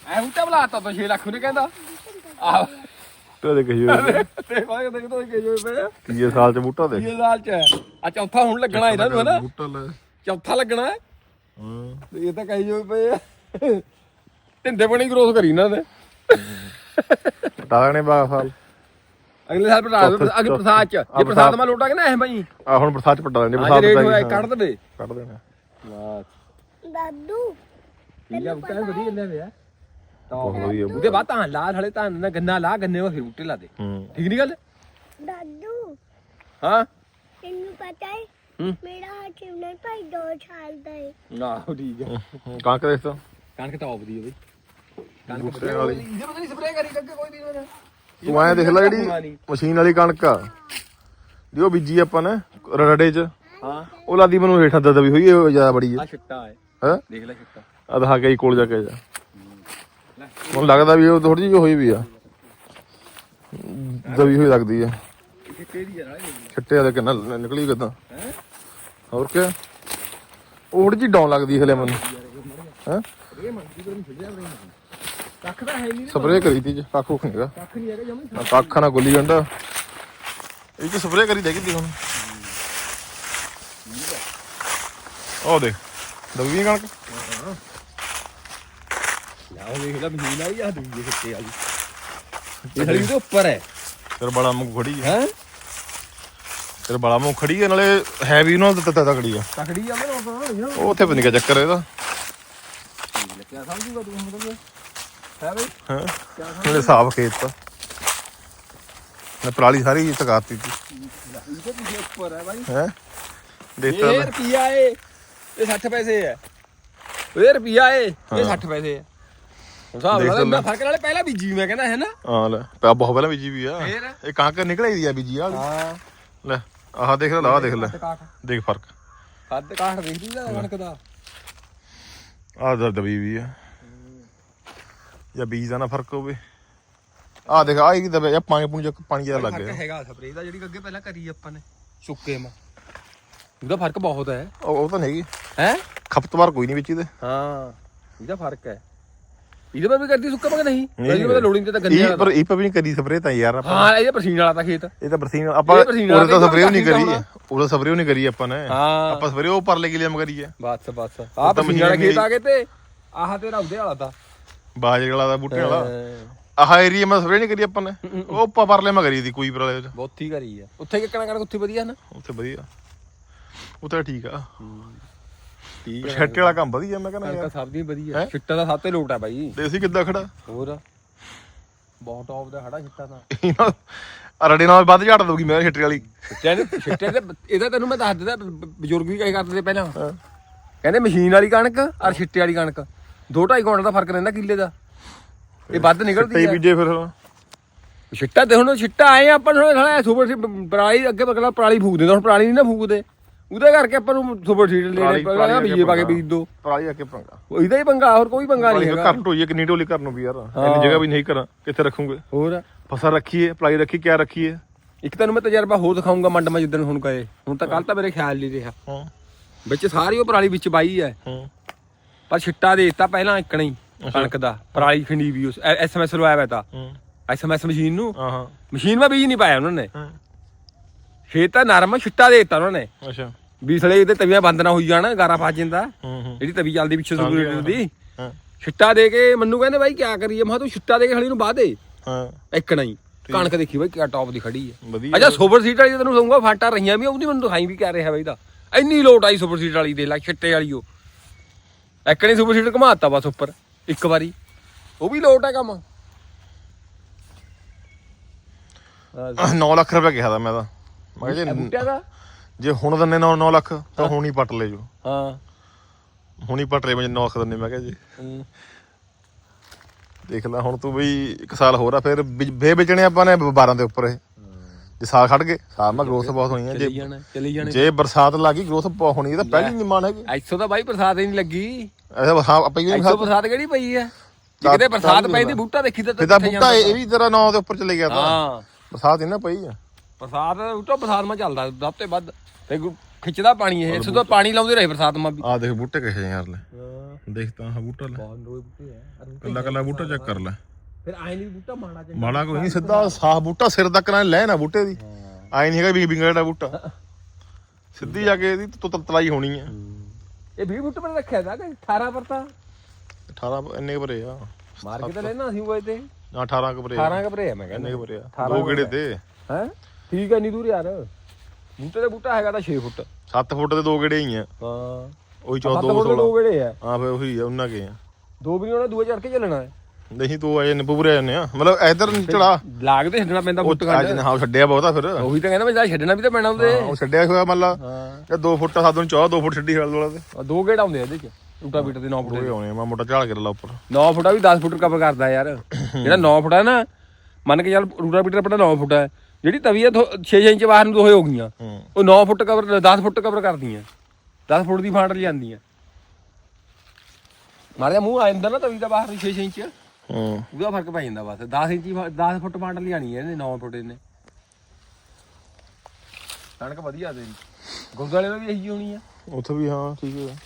ਐ ਹੁਟਾ ਬਲਾਤਾ ਤਾਂ 6 ਲੱਖ ਨੂੰ ਕਹਿੰਦਾ? ਆ ਤੇ ਦੇ ਕਹੀ ਹੋਈ ਤੇ ਬਾਅਦ ਦੇ ਤੋਂ ਗਏ ਹੋਏ ਪਏ ਤੀਏ ਸਾਲ 'ਚ ਬੂਟਾ ਦੇ ਇਹ ਸਾਲ ਚ ਆ ਚੌਥਾ ਹੁਣ ਲੱਗਣਾ ਇਹਨਾਂ ਨੂੰ ਹਨਾ? ਬੂਟਾ ਲੈ। ਚੌਥਾ ਲੱਗਣਾ ਹੈ? ਹਾਂ। ਤੇ ਇਹ ਤਾਂ ਕਹੀ ਹੋਏ ਪਏ ਆ। ਢਿੰਦੇ ਬਣੀ ਗਰੋਥ ਕਰੀ ਇਹਨਾਂ ਨੇ। ਪਟਾ ਨੇ ਬਾ ਸਾਲ। ਅਗਲੇ ਸਾਲ ਪ੍ਰਸਾਦ ਅਗਲੇ ਪ੍ਰਸਾਦ ਚ। ਜੇ ਪ੍ਰਸਾਦ। ਮਾ ਲੋਟਾ ਕਿ ਨਾ ਐ ਭਾਈ ਆ ਹੁਣ ਬਰਸਾਤ 'ਚ ਪਟਾ ਲੈਣੇ ਅੱਜ ਬਰਸਾਤ ਰੇਟ ਹੋਇਆ ਗਈ ਕੱਢ ਦੇ। ਕੱਢ ਦੇਣਾ। ਦਾਦੂ ਆ ਬੁੱਟਾ ਵਧੀਆ ਲੈ ਲਿਆ ਬਹੁਤ ਵਧੀਆ ਉਹਦੇ ਬਾਅਦ ਤਾਂ ਲਾਲ ਹਲੇ ਤਾਂ ਨਾ ਗੰਨਾ ਲਾ ਗੰਨੇ ਉਹ ਫਿਰ ਬੂਟੇ ਲਾ ਦੇ। ਹੂੰ। ਠੀਕ ਨਹੀਂ ਗੱਲ? ਦਾਦੂ। ਹਾਂ? ਤੈਨੂੰ ਪਤਾ ਹੈ ਹੂੰ। ਮੇਰਾ ਹਜੇ ਭਾਈ ਦੋ ਸਾਲ ਦਾ ਹੈ ਆਹੋ ਠੀਕ ਹੈ। ਕਾਂਕ ਦੇਖ ਤਾ ਕਣਕ ਟੌਪ ਦੀ ਹੈ ਬਈ। ਕਣਕ ਬੂਟੇ ਵਾਲੀ। ਇਹ ਪਤਾ ਨਹੀਂ ਸਪਰੇਅ ਕਰੀ ਕਰਕੇ ਕੋਈ ਨਹੀਂ ਹੋਣਾ। ਤੂੰ ਐਂ ਦੇਖ ਲੈ ਜਿਹੜੀ ਮਸ਼ੀਨ ਵਾਲੀ ਕਣਕ ਆ। ਉਹ ਬੀਜੀ ਆਪਾਂ ਨੇ ਰੜੇ 'ਚ। ਹਾਂ। ਉਹ ਲਾਦੀ ਮੈਨੂੰ ਹੇਠਾਂ ਦਦਵੀ ਹੋਈ ਇਹ ਜ਼ਿਆਦਾ ਬੜੀ ਆ ਹੈ ਛਿੱਟਾ ਹੈ ਹੈ? ਦੇਖ ਲੈ ਛਿੱਟਾ। ਅਧਾ ਗਈ ਕੋਲ ਜਾ ਕੇ ਜਾ। ਮੈਨੂੰ ਲੱਗਦਾ ਵੀ ਉਹ ਥੋੜੀ ਜਿਹੀ ਹੋਈ ਵੀ ਆ। ਦਵੀ ਹੋਈ ਲੱਗਦੀ ਆ। ਛਿੱਟੇ ਦੀ ਜਰਾ ਛੱਟੇ ਵਾਲੇ ਕਿੰਨਾ ਨਿਕਲੀ ਕਿਦਾਂ? ਹੋਰ ਕੀ ਉਹ ਥੋੜੀ ਜਿਹੀ ਲੱਗਦੀ ਹਲੇ ਮੈਨੂੰ। ਹੈ? ਕੱਖ ਤਾਂ ਹੈ ਨਹੀਂ ਸਪਰੇਅ ਕਰੀ ਤੀ ਜੀ, ਕੱਖ ਕੁੱਖ ਨੀਗਾ ਕੱਖ ਨਹੀਂ ਹੈਗਾ। ਜਮੀ ਕੱਖ ਨਾ ਗੁੱਲੀ ਗੰਡਾ ਇਹ ਚ ਸਪਰੇਅ ਕਰੀ ਦੇਖੀ ਤੀ ਹੁਣ। ਉਹ ਦੇਖ ਦਵੀ ਕਣਕ। ਲਾਓ ਵੇਖ ਲੈ ਮਹੀਨਾ ਹੀ ਆ ਦੂਜੀ ਛਿੱਟੇ ਵਾਲੀ ਇਹ ਹਲੀ ਦੇ ਉੱਪਰ ਹੈ। ਤੇਰੇ ਬੜਾ ਮੂੰਹ ਖੜੀ ਹੈ। ਹੈ? ਤੇਰੇ ਬੜਾ ਮੂੰਹ ਖੜੀ ਹੈ ਨਾਲੇ ਹੈ ਵੀ ਉਹਨਾਂ ਦਾ ਤਤਾ ਤਕੜੀ ਆ। ਤਕੜੀ ਆ ਮੈਂ ਉਹ ਉਹ ਉੱਥੇ ਪਤਾ ਨਹੀਂ ਕਿਆ ਚੱਕਰ ਇਹਦਾ। ਕਿਆ ਸਮਝੂਗਾ ਤੂੰ ਹੁਣ ਤਾਂ ਹੈ ਬਈ? ਹਾਂ? ਕਿਆ ਨਾਲੇ ਸਾਫ਼ ਖੇਤ ਤਾਂ ਮੈਂ ਪਰਾਲੀ ਸਾਰੀ ਤਕਾਤੀ ਤੀ ਸਮਝ ਇਹਦੇ ਪਿੱਛੇ ਉੱਪਰ ਹੈ ਬਾਈ। ਹੈ? ਦੇਖਤਾ ਇਹ। ਰੁਪਿਆ ਏ ਇਹ 60 ਪੈਸੇ ਹੈ। ਇਹ ਰੁਪਿਆ ਏ ਇਹ 60 ਪੈਸੇ ਹੈ। ਹਿਸਾਬ ਨਾਲ ਇੰਨਾ। ਫ਼ਰਕ ਨਾਲੇ ਪਹਿਲਾਂ ਬੀਜੀ ਮੈਂ ਕਹਿੰਦਾ ਹੈ ਨਾ? ਹਾਂ ਲੈ। ਪਿਆ ਬਹੁਤ ਪਹਿਲਾਂ ਬੀਜੀ ਵੀ ਆ। ਫੇਰ? ਇਹ ਕਾਂਕ ਨਿਕਲੇ ਦੀ ਆ ਬੀਜੀ ਆ। ਹਾਂ। ਲੈ ਆਹ ਦੇਖ ਲੈ ਆਹ ਦੇਖ ਲੈ। ਕਾਠ ਦੇਖ ਫ਼ਰਕ। ਕੱਦ ਕਾਠ ਦੇਖ ਦੂਗਾ ਕਣਕ ਦਾ। ਆਹ ਦਰ ਦਬੀ ਵੀ ਆ। ਜਾਂ ਬੀਜ ਦਾ ਨਾ ਫ਼ਰਕ ਹੋਵੇ। ਆਹ ਦੇਖ ਆਹ ਕੀ ਦਬੇ ਜਾਂ ਪਾਣੀ ਪੂਣੀ ਚ ਪਾਣੀ ਜ਼ਿਆਦਾ ਲੱਗ ਫ਼ਰਕ ਗਿਆ ਹੈਗਾ ਸਪਰੇਅ ਦਾ ਜਿਹੜੀ ਅੱਗੇ ਪਹਿਲਾਂ ਕਰੀ ਆਪਾਂ ਨੇ ਸੁੱਕੇ ਮਾ। ਉਹਦਾ ਫ਼ਰਕ ਬਹੁਤ ਹੈ। ਉਹ ਉਹ ਤਾਂ ਨਹੀਂ। ਹੈਗੀ ਹੈ? ਖਪਤਵਾਰ ਕੋਈ ਨਹੀਂ ਵਿੱਚ ਇਹਦੇ। ਹਾਂ ਇਹਦਾ ਫ਼ਰਕ ਹੈ। ਇਹਦੇ ਪਰ ਵੀ ਕਰਦੀ ਸੁੱਕਾ ਮਗ ਨਹੀਂ? ਇਹਦੇ ਪਰ ਲੋੜਿੰਗ ਤੇ ਤਾਂ ਗੰਨੇ ਇਹ ਪਰ ਇਹ ਪਰ ਵੀ ਨਹੀਂ ਕਰੀ ਸਪਰੇ ਤਾਂ ਯਾਰ ਆਪਾਂ। ਹਾਂ ਇਹਦੇ ਪਸੀਨ ਵਾਲਾ ਤਾਂ ਖੇਤ। ਇਹ ਤਾਂ ਬਰਸੀਨ ਆਪਾਂ ਇਹ ਬਰਸੀਨ ਉਹਦੇ ਤਾਂ ਸਪਰੇ ਨਹੀਂ ਕਰੀ। ਉਹਦਾ ਸਪਰੇ ਨਹੀਂ ਕਰੀ ਆਪਾਂ ਨੇ। ਹਾਂ। ਆਪਾਂ ਸਪਰੇ ਉਹ ਪਰਲੇ ਕਿਲੇ ਮ ਕਰੀਏ। ਬਸ ਬਸ। ਤਾਂ ਆਹ ਪਸੀਨ ਵਾਲਾ ਖੇਤ ਆ ਗਏ ਤੇ। ਆਹ ਤੇਰਾ ਉਹਦੇ ਵਾਲਾ ਤਾਂ। ਬਾਜਰੇ ਵਾਲਾ ਦਾ ਬੂਟੇ ਵਾਲਾ। ਹਾਂ। ਆਹ ਏਰੀਆ ਮੈਂ ਸਪਰੇ ਨਹੀਂ ਕਰੀ ਆਪਾਂ ਨੇ। ਉਹ ਆਪਾਂ ਪਰਲੇ ਮ ਕਰੀ ਦੀ ਕੋਈ ਪਰਲੇ ਚ ਬਹੁਤੀ ਕਰੀ ਆ। ਉੱਥੇ ਕਿੱਕਣਾ ਕਣਕ ਉੱਥੇ ਵਧੀਆ ਨਾ। ਉੱਥੇ ਵਧੀਆ। ਉਹ ਤਾਂ ਠੀਕ ਆ। ਠੀਕ ਛੱਟੇ ਵਾਲਾ ਕੰਮ ਵਧੀਆ ਮੈਂ ਕਹਿੰਦਾ ਕਣਕ ਯਾਰ। ਸਭ ਦੀ ਵਧੀਆ। ਹੈਂ? ਛਿੱਟਾ ਦਾ ਸਭ ਤੇ ਲੋਟ ਆ ਬਾਈ। ਦੇਸੀ ਕਿੱਦਾਂ ਖੜਾ? ਹੋਰ? ਬਹੁਤ ਟੌਪ ਦਾ ਖੜਾ ਛਿੱਟਾ ਤਾਂ ਇਹਨਾਂ ਰੜੇ ਨਾਲ ਵੱਧ ਝਾੜ ਦਊਗੀ ਮੈਂ ਛੱਟੇ ਵਾਲੀ। ਛਿੱਟੇ ਦੇ ਛਿੱਟੇ ਦੇ ਇਹਦਾ ਤੈਨੂੰ ਮੈਂ ਦੱਸ ਦਿੰਦਾ ਬ- ਬਜ਼ੁਰਗ ਵੀ ਕਹੀ ਕਰਦੇ ਤੇ ਪਹਿਲਾਂ। ਹਾਂ। ਕਹਿੰਦੇ ਮਸ਼ੀਨ ਵਾਲੀ ਕਣਕ ਔਰ ਛਿੱਟੇ ਵਾਲੀ ਕਣਕ। 2.5 ਕੁਇੰਟਲ ਦਾ ਫ਼ਰਕ ਰਹਿੰਦਾ ਕਿੱਲੇ ਦਾ। ਇਹ ਵੱਧ ਨਿਕਲਦੀ ਤੇ ਹੈ ਬੀਜੇ ਫਿਰ ਛਿੱਟਾ ਤੇ ਹੁਣ ਛਿੱਟਾ ਆਏ ਆ, ਆਪਾਂ ਨੂੰ ਸਾਲਾ ਸੁਪਰ ਸੀ ਪਰਾਲੀ ਅੱਗੇ ਬਗਲਾ ਪਰਾਲੀ ਫੂਕ ਦਿੰਦਾ ਹੁਣ ਪਰਾਲੀ ਨਹੀਂ ਨਾ ਫੂਕਦੇ। ਉਹਦੇ ਕਰਕੇ ਆਪਾਂ ਨੂੰ ਸੁਪਰ ਸੀਡ ਲੈਣੇ ਪਰਾਲੀ- ਪੈਣਾ ਪਰਾਲੀ ਬੀਜੇ ਪਾ ਕੇ ਅੱਗੇ ਬੀਜ ਦੋ। ਪਰਾਲੀ ਆ ਕੇ ਪੰਗਾ। ਇਹਦਾ ਹੀ ਪੰਗਾ ਹੋਰ ਕੋਈ ਪੰਗਾ ਨਹੀਂ ਹੈਗਾ। ਕਰਨ ਢੋਈਏ ਕਿੰਨੀ ਢੋਲੀ ਕਰਨ ਨੂੰ ਵੀ ਯਾਰ। ਇੰਨੀ ਜਗ੍ਹਾ ਵੀ ਨਹੀਂ ਕਰਾਂ ਕਿੱਥੇ ਰੱਖੂਗੇ? ਹੋਰ? ਫਸਲ ਰੱਖੀਏ ਪਲਾਈ ਰੱਖੀ ਕਿਆ ਰੱਖੀਏ? ਇੱਕ ਤੈਨੂੰ ਮੈਂ ਤਜਰਬਾ ਹੋਰ ਦਿਖਾਉਂਗਾ ਮੰਡ ਮੈਂ ਜਿੱਦਣ ਹੁਣ ਗਏ ਹੁਣ ਤਾਂ ਕੱਲ ਤਾਂ ਮੇਰੇ ਖਿਆਲ ਨਹੀਂ ਰਿਹਾ। ਹਾਂ। ਵਿੱਚ ਸਾਰੀ ਉਹ ਪਰਾਲੀ ਵਿੱਚ ਬਾਈ ਹੈ। ਹਾਂ। ਪਰ ਛਿੱਟਾ ਦੇ ਦਿੱਤਾ ਪਹਿਲਾਂ ਇੱਕਣਾ ਹੀ ਕਣਕ ਦਾ। ਪਰਾਲੀ ਖੰਡੀ ਵੀ ਉਸ ਐਸਐਮਐਸ ਲਵਾਇਆ ਵਾ ਤਾਂ। ਹਾਂ। ਐਸਐਮਐਸ ਮਸ਼ੀਨ ਨੂੰ? ਹਾਂ ਹਾਂ। ਮਸ਼ੀਨ ਵਿੱਚ ਬੀਜ ਨਹੀਂ ਪਾਇਆ ਉਹਨਾਂ ਨੇ। ਹਾਂ। ਖੇਤ ਤਾਂ ਨਰਮ ਛਿੱਟਾ ਦੇ ਦਿੱਤਾ ਉਹਨਾਂ ਨੇ। ਅੱਛਾ। ਵੀ ਸਲੇ ਇਹਦੇ ਤਵੀਆਂ ਬੰਦ ਨਾ ਹੋਈ ਜਾਣ ਗਾਰਾ ਫਸ ਜਾਂਦਾ। ਜਿਹੜੀ ਤਵੀ ਚੱਲਦੀ ਪਿੱਛੇ। ਸੂਰਜ ਦੀ ਹਾਂ। ਛਿੱਟਾ ਦੇ ਕੇ ਮੈਨੂੰ ਕਹਿੰਦੇ ਬਾਈ ਕੀ ਕਰੀਏ? ਮੈਂ ਤੂੰ ਛਿੱਟਾ ਦੇ ਕੇ ਹਲੀ ਨੂੰ ਬਾਹ ਦੇ। ਹਾਂ। ਇੱਕਣਾ ਹੀ ਕਣਕ ਦੇਖੀ ਬਾਈ ਕਿਆ ਟੌਪ ਦੀ ਖੜੀ ਹੈ ਅੱਛਾ ਸੁਪਰ ਸੀਟ ਵਾਲੀ ਤੈਨੂੰ ਦਊਂਗਾ ਫਾਟਾ ਰਹੀਆਂ ਵੀ ਉਹਦੀ ਮੈਨੂੰ ਦਿਖਾਈ ਵੀ ਕਹਿ ਰਿਹਾ ਬਾਈ ਦਾ। ਇੰਨੀ ਲੋਟ ਆਈ ਸੁਪਰ ਸੀਟ ਵਾਲੀ ਦੇ ਲੈ ਛਿੱਟੇ ਵਾਲੀ ਉਹ। ਐਕਣੀ ਸੁਪਰ ਸੀਟ ਘਮਾਤਾ ਬਸ ਉੱਪਰ ਇੱਕ ਵਾਰੀ। ਉਹ ਵੀ ਲੋਟ ਹੈ ਕੰਮ। 9 ਲੱਖ ਰੁਪਏ ਕਿਹਾ ਦਾ ਮੈਂ ਤਾਂ। ਮੈਂ ਕਿਹਾ ਬੂਟਿਆ ਦਾ? ਜੇ ਹੁਣ ਦਿੰਨੇ 9 9 ਲੱਖ ਤਾਂ ਹੁਣ ਹੀ ਪੱਟ ਲੈ ਜੋ ਹਾਂ। ਹੁਣ ਹੀ ਪੱਟ ਲੈ ਮੈਂ 9 ਲੱਖ ਦਿੰਨੇ ਮੈਂ ਕਿਹਾ ਜੀ। ਹੂੰ। ਦੇਖ ਲੈ ਹੁਣ ਤੂੰ ਬਈ ਇੱਕ ਸਾਲ ਹੋਰ ਆ ਫਿਰ ਬੇ ਵੇਚਣੇ ਆਪਾਂ ਨੇ 12 ਦੇ ਉੱਪਰ ਇਹ। ਜੇ ਸਾਲ ਖੜ ਗਏ ਸਾਲ ਮਾ ਗਰੋਥ ਬਹੁਤ ਹੋਣੀ ਹੈ ਚਲੀ ਜੇ ਜਾਣਾ ਚਲੀ ਜਾਣੇ। ਜੇ ਬਰਸਾਤ ਲੱਗੀ ਗਰੋਥ ਬਹੁਤ ਹੋਣੀ ਇਹ ਤਾਂ ਪਹਿਲੀ ਨਿਮਾਨ ਹੈਗੀ। ਇੱਥੋਂ ਤਾਂ ਬਾਈ ਬਰਸਾਤ ਹੀ ਨਹੀਂ ਲੱਗੀ। ਐਸਾ ਹਾਂ ਆਪਾਂ ਹੀ ਇੱਥੋਂ ਬਰਸਾਤ? ਕਿਹੜੀ ਪਈ ਹੈ ਕਿਤੇ ਬਰਸਾਤ ਪੈਂਦੀ ਬੂਟਾ ਦੇਖੀ ਤਾਂ ਬੁੱਟਾ ਇਹ ਵੀ ਤੇਰਾ 9 ਦੇ ਉੱਪਰ ਚਲੇ ਗਿਆ ਤਾਂ। ਹਾਂ। ਬਰਸਾਤ ਇਹਨਾਂ ਪਈ ਆ। ਬਰਸਾਤ ਬੂਟਾ ਬਰਸਾਤ ਮਾ ਚੱਲਦਾ ਸਭ ਤੋਂ ਵੱਧ ਤੇ ਗੁ- ਖਿੱਚਦਾ ਪਾਣੀ ਇਹ ਇੱਥੋਂ ਤਾਂ ਪਾਣੀ ਲਾਉਂਦੇ ਰਹੇ ਬਰਸਾਤ ਮਾ ਵੀ। ਆ ਦੇਖ ਬੂਟੇ ਕਿਹੇ ਜਿਹੇ ਯਾਰ ਲੈ ਹਾਂ। ਦੇਖ ਤਾਂ ਆਹ ਬੂਟਾ ਲੈ। ਬੂਟੇ ਆ ਕੱਲਾ ਕੱਲਾ ਬੂਟਾ ਚੈੱਕ ਕਰ ਲੈ। ਫਿਰ ਆਏ ਨਹੀਂ ਬੂਟਾ ਮਾੜਾ ਚੰਗਾ ਮਾੜਾ ਕੋਈ ਨਹੀਂ ਸਿੱਧਾ ਸਾਫ਼ ਬੂਟਾ ਸਿਰ ਤੱਕ ਨਾਲ ਲੈ ਨਾ ਬੂਟੇ ਦੀ। ਆਈ ਨਹੀਂ ਹੈਗਾ ਵੀ ਬਿੰਗੜਾ ਬੂਟਾ। ਸਿੱਧੀ ਜਾ ਕੇ ਇਹਦੀ ਤੁ ਤਲਾਈ ਹੋਣੀ ਆ। ਇਹ 20 ਬੂਟੇ ਪਰ ਰੱਖਿਆ ਦਾ ਕਿ 18 ਪਰ ਤਾਂ? 18 ਇੰਨੇ ਕੁ ਭਰੇ ਆ। ਮਾਰ ਕੇ ਤਾਂ ਲੈਣਾ ਸੀ ਉਹ ਤੇ। ਨਾ 18 ਕੁ ਭਰੇ ਆ। 18 ਕਬਰੇ ਆ ਮੈਂ ਕਹਿੰਦਾ। ਇੰਨੇ ਕੁ ਭਰੇ ਆ। 18 ਦੋ ਗੇੜੇ ਤੇ। ਹੈ? ਠੀਕ ਹੈ ਨਹੀਂ ਦੂਰ ਯਾਰ। ਬੂਟੇ ਦਾ ਬੂਟਾ ਹੈਗਾ ਤਾਂ 6 ਫੁੱਟ। 7 ਫੁੱਟ ਦੇ ਦੋ ਗੇੜੇ ਹੀ ਆ। ਹਾਂ। ਉਹੀ 7 14 ਫੁੱਟ ਦੇ ਦੋ ਗੇੜੇ ਆ। ਹਾਂ ਫੇ ਉਹੀ ਆ ਉਹਨਾਂ ਕੇ ਆ। ਦੋ ਵੀ ਉਹਨਾਂ ਦੂਏ ਚੜ ਕੇ ਚੱਲਣਾ ਹੈ ਨਹੀਂ ਤੂੰ ਆਏ ਨੇ ਪੂਰੇ ਆਏ ਨੇ ਆ। ਮਤਲਬ ਇਧਰ ਚੜਾ। ਲਾਗ ਤੇ ਛੱਡਣਾ ਪੈਂਦਾ ਅੱਜ ਨੇ ਹਾਂ ਛੱਡਿਆ ਬਹੁਤਾ ਫਿਰ। ਉਹੀ ਤਾਂ ਕਹਿੰਦਾ ਮੈਂ ਛੱਡਣਾ ਵੀ ਤਾਂ ਪੈਣਾ ਉਹਦੇ। ਉਹ ਛੱਡਿਆ ਹੋਇਆ ਮੰਨ ਲਾ ਹਾਂ। ਇਹ 2 ਫੁੱਟ ਸਾਧ ਨੂੰ ਚਾਹ 2 ਫੁੱਟ ਛੱਡੀ ਹਾਲ ਵਾਲਾ ਤੇ। ਦੋ ਗੇੜ ਆਉਂਦੇ ਆ ਇਹਦੇ ਚ ਟੂਟਾ ਬੀਟ ਦੇ 9 ਫੁੱਟ ਉਹ ਆਉਣੇ ਮੈਂ ਮੋਟਾ ਝਾੜ ਕੇ ਲਾ ਉੱਪਰ। 9 ਫੁੱਟਾ ਵੀ 10 ਫੁੱਟ ਕਵਰ ਕਰਦਾ ਯਾਰ। ਜਿਹੜਾ 9 ਫੁੱਟ ਨਾ ਮੰਨ ਕੇ ਚੱਲ ਰੂਟਾ ਬੀਟਰ ਆਪਣਾ 9 ਫੁੱਟ ਹੈ ਜਿਹੜੀ ਤਵੀ ਹੈ 6 ਇੰਚ ਬਾਹਰ ਨੂੰ ਦੋਹੇ ਹੋ ਗਈਆਂ। ਉਹ 9 ਫੁੱਟ ਕਵਰ 10 ਫੁੱਟ ਕਵਰ ਕਰਦੀਆਂ। 10 ਫੁੱਟ ਦੀ ਫਾਂਟ ਜਾਂਦੀਆਂ ਮਾਰਿਆ ਮੂੰਹ ਆ ਜਾਂਦਾ ਨਾ ਤਵੀ ਦਾ ਬਾਹਰ 6 ਇੰਚ। ਹੂੰ। ਉਹਦਾ ਫ਼ਰਕ ਪੈ ਜਾਂਦਾ ਬਸ। 10 ਇੰਚੀ 10 ਫੁੱਟ ਫਾਂਟ ਲਿਆਣੀ ਹੈ ਇਹਨੇ 9 ਫੁੱਟ ਇਹਨੇ। ਕਣਕ ਵਧੀਆ ਤੇਰੀ ਗੁਰਦੁਆਰੇ ਵਿੱਚ ਵੀ ਇਹੀ ਹੋਣੀ ਆ। ਉੱਥੇ ਵੀ ਹਾਂ ਠੀਕ ਹੈ।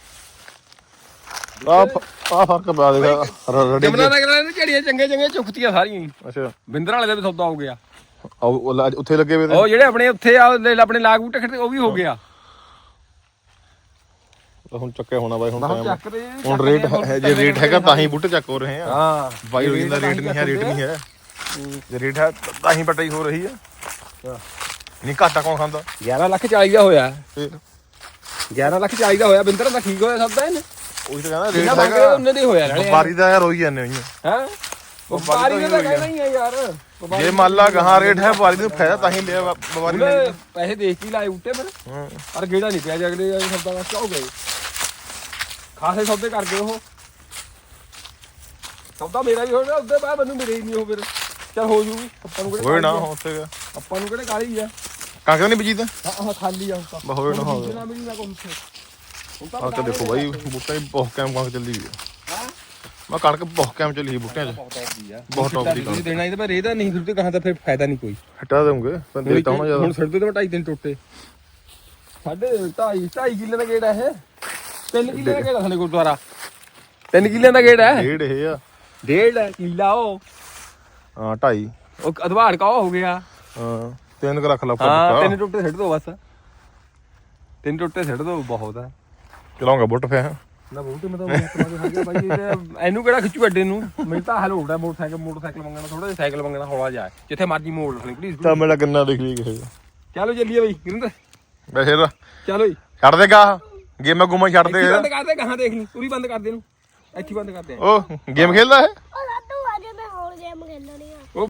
ਆ ਆ ਫ਼ਰਕ ਪਿਆ ਦੇਗਾ ਰੜੀ ਜਮਨਾ ਨਗਰ ਨੇ ਝੜੀਆਂ ਚੰਗੇ ਚੰਗੇ ਚੁੱਕਤੀਆਂ ਸਾਰੀਆਂ ਅੱਛਾ। ਬਿੰਦਰ ਵਾਲੇ ਦਾ ਵੀ ਸੌਦਾ ਹੋ ਗਿਆ। ਆ ਉਹ ਲਾ- ਉੱਥੇ ਲੱਗੇ ਵੇ ਤੇ? ਉਹ ਜਿਹੜੇ ਆਪਣੇ ਉੱਥੇ ਆ ਲੈ- ਆਪਣੇ ਲਾਗ ਬੂਟੇ ਖੜੇ ਉਹ ਵੀ ਹੋ ਗਿਆ। ਹੁਣ ਚੱਕਿਆ ਹੋਣਾ ਬਾਈ ਹੁਣ ਰਹੇ ਹੁਣ ਰੇਟ ਹੈ ਜੇ ਰੇਟ ਹੈਗਾ ਤਾਂ ਹੀ ਬੂਟੇ ਚੱਕ ਹੋ ਰਹੇ ਆ। ਹਾਂ ਬਾਈ ਦਾ ਰੇਟ ਨਹੀਂ ਹੈ ਰੇਟ ਨਹੀਂ ਹੈ। ਜੇ ਰੇਟ ਹੈ ਤਾਂ ਹੀ ਪਟਾਈ ਹੋ ਰਹੀ ਹੈ। ਨਹੀਂ ਘਾਟਾ ਕੌਣ ਖਾਂਦਾ? 11 ਲੱਖ 40 ਦਾ ਹੋਇਆ। ਫਿਰ? 11 ਲੱਖ 40 ਦਾ ਹੋਇਆ। ਬਿੰਦਰ ਦਾ ਠੀਕ ਹੋਇਆ ਸਭ ਦਾ ਇਹਨੇ? ਉਹੀ ਤਾਂ ਕਹਿੰਦਾ ਰੇਟ ਹੈਗਾ। ਉਹਨੇ ਦੇ ਹੋਇਆ। ਨਾਲੇ ਵਪਾਰੀ ਦਾ ਯਾਰ ਹੋਈ ਜਾਂਦੇ ਹੋਈਆਂ ਹੈ? ਵਪਾਰੀ ਦਾ ਤਾਂ ਕਹਿਣਾ ਹੀ ਹੈ ਯਾਰ ਵਪਾਰੀ ਜੇ ਮੰਨ ਲਾ ਗਾਹਾਂ ਰੇਟ ਹੈ ਵਪਾਰੀ ਨੂੰ ਫਾਇਦਾ ਤਾਂ ਹੀ ਲਿਆ ਵ- ਵਪਾਰੀ ਨੇ। ਉਹਨੇ ਪੈਸੇ ਦੇਖ ਕੇ ਹੀ ਲਾਏ ਉੱਤੇ ਫਿਰ ਹਾਂ। ਪਰ ਗੇੜਾ ਨਹੀਂ ਪਿਆ ਜਗਦੇ ਆ ਸੌਦਾ ਵਾਸਤੇ ਕਿਉਂ ਗਏ। ਖਾਸੇ ਸੌਦੇ ਕਰ ਗਏ ਉਹ। ਸੌਦਾ ਮੇਰਾ ਵੀ ਹੋ ਗਿਆ ਉਹਦੇ ਬਾਅਦ ਮੈਨੂੰ ਮੇਰੇ ਹੀ ਨਹੀਂ ਉਹ ਫਿਰ। ਚਲ ਹੋ ਜੂਗੀ ਆਪਾਂ ਨੂੰ ਕਿਹੜੇ ਹੋਏ ਨਾ ਕਾਹਲੀ ਆ? ਗਿਆ ਆਪਾਂ ਨੂੰ ਕਿਹੜੇ ਕਾਲੀ ਆ? ਕਾਂਕਰ ਨਹੀਂ ਬੀਜੀ ਤਾਂ ਹਾਂ ਹਾਂ ਖਾਲੀ ਆ ਹੁਣ ਤਾਂ। ਬਾ ਹੋਏ ਨਾ ਹੋਵੇ ਨਾ ਮਿਲੀ ਨਾ ਉੱਥੇ ਹੁਣ ਤਾਂ ਆ ਤਾਂ ਦੇਖੋ ਬਾਈ ਬੂਟਾ ਹੀ ਬਹੁਤ ਕੈਮ ਕਣਕ ਚੱਲੀ ਵੀ ਆ ਹਾਂ। ਮੈਂ ਕਣਕ ਬਹੁਤ ਕੈਮ ਚੱਲੀ ਸੀ ਬੂਟਿਆਂ 'ਚ। ਬਹੁਤ ਆਉਂਦੀ ਆ। ਬਹੁਤ top ਦੀ ਤੁਸੀਂ ਦੇਣਾ ਇਹਦੇ ਪਰ ਇਹਦਾ ਨਹੀਂ ਫਿਰ ਤੇ ਕਹਾਂ ਤਾਂ ਫਿਰ ਫਾਇਦਾ ਨਹੀਂ ਕੋਈ। ਹਟਾ ਦੇਵਾਂਗੇ ਪਰ ਦੇਤਾ ਹੋਣਾ ਹੁਣ ਜ਼ਿਆਦਾ। ਦੇ ਢਾਈ ਦਿਨ ਟੁੱਟੇ। ਸਾਡੇ ਢਾਈ ਢਾਈ ਕਿੱਲੇ ਦਾ ਗੇੜ ਹੈ ਇਹ। ਤਿੰਨ ਕਿੱਲੇ ਦਾ ਗੇੜ ਸਾਡੇ ਗੁਰਦੁਆਰਾ। ਤਿੰਨ ਕਿੱਲੇ ਦਾ ਗੇੜ ਹੈ ਡੇਢ ਇਹ ਆ। ਡੇਢ ਕਿੱਲਾ ਉਹ। ਹਾਂ ਢਾਈ। ਉਹ ਅਧਵਾੜ ਕਾ ਹੋ ਗਿਆ। ਹਾਂ ਤਿੰਨ ਕੁ ਰੱਖ ਲਾ ਹਾਂ ਤਿੰਨ ਟੁੱਟੇ ਛੱਡ ਦੋ ਬਸ। ਤਿੰਨ ਟੁੱਟੇ ਛੱਡ ਦੋ ਬਹੁਤ ਹੈ ਚਲਾਉਂਗਾ ਬੁੱਟ ਫੇ ਨਾ ਬਹੁਤ ਮਤਲਬ ਹੈਗਾ ਬਾਈ ਇਹ ਇਹਨੂੰ ਕਿਹੜਾ ਖਿੱਚੂ ਅੱਡੇ ਨੂੰ? ਮੈਨੂੰ ਤਾਂ ਹਲ ਹੋੜਾ ਮੋਟਰਸਾਈਕਲ ਮੋਟਰਸਾਈਕਲ ਮੰਗਣਾ ਥੋੜਾ ਜਿਹਾ ਸਾਈਕਲ ਮੰਗਣਾ ਹੌਲਾ ਜਾ ਜਿੱਥੇ ਮਰਜ਼ੀ ਮੋੜ ਲੈ ਪਲੀਜ਼ ਤਾਂ ਮੇਰਾ ਗੰਨਾ ਦੇਖ ਲਈ ਕਿਸੇ ਦਾ। ਚਲੋ ਚੱਲੀਏ ਬਈ ਗਿਰਿੰਦਰ। ਵੈਸੇ ਤਾਂ ਚਲੋ ਜੀ ਛੱਡ ਦੇਗਾ ਗੇਮਾਂ ਗੁਮਾ ਛੱਡ ਦੇ। ਇੱਥੇ ਬੰਦ ਕਰ ਦੇ ਕਹਾਂ ਦੇਖ ਲਈ ਪੂਰੀ ਬੰਦ ਕਰ ਦੇ ਨੂੰ ਇੱਥੇ ਬੰਦ ਕਰ ਦੇ। ਉਹ ਗੇਮ ਖੇਲਦਾ ਹੈ ਉਹ ਰਾਤੋਂ ਅੱਜ ਮੈਂ ਹੋਰ ਗੇਮ ਖੇਲਣੀ ਆ।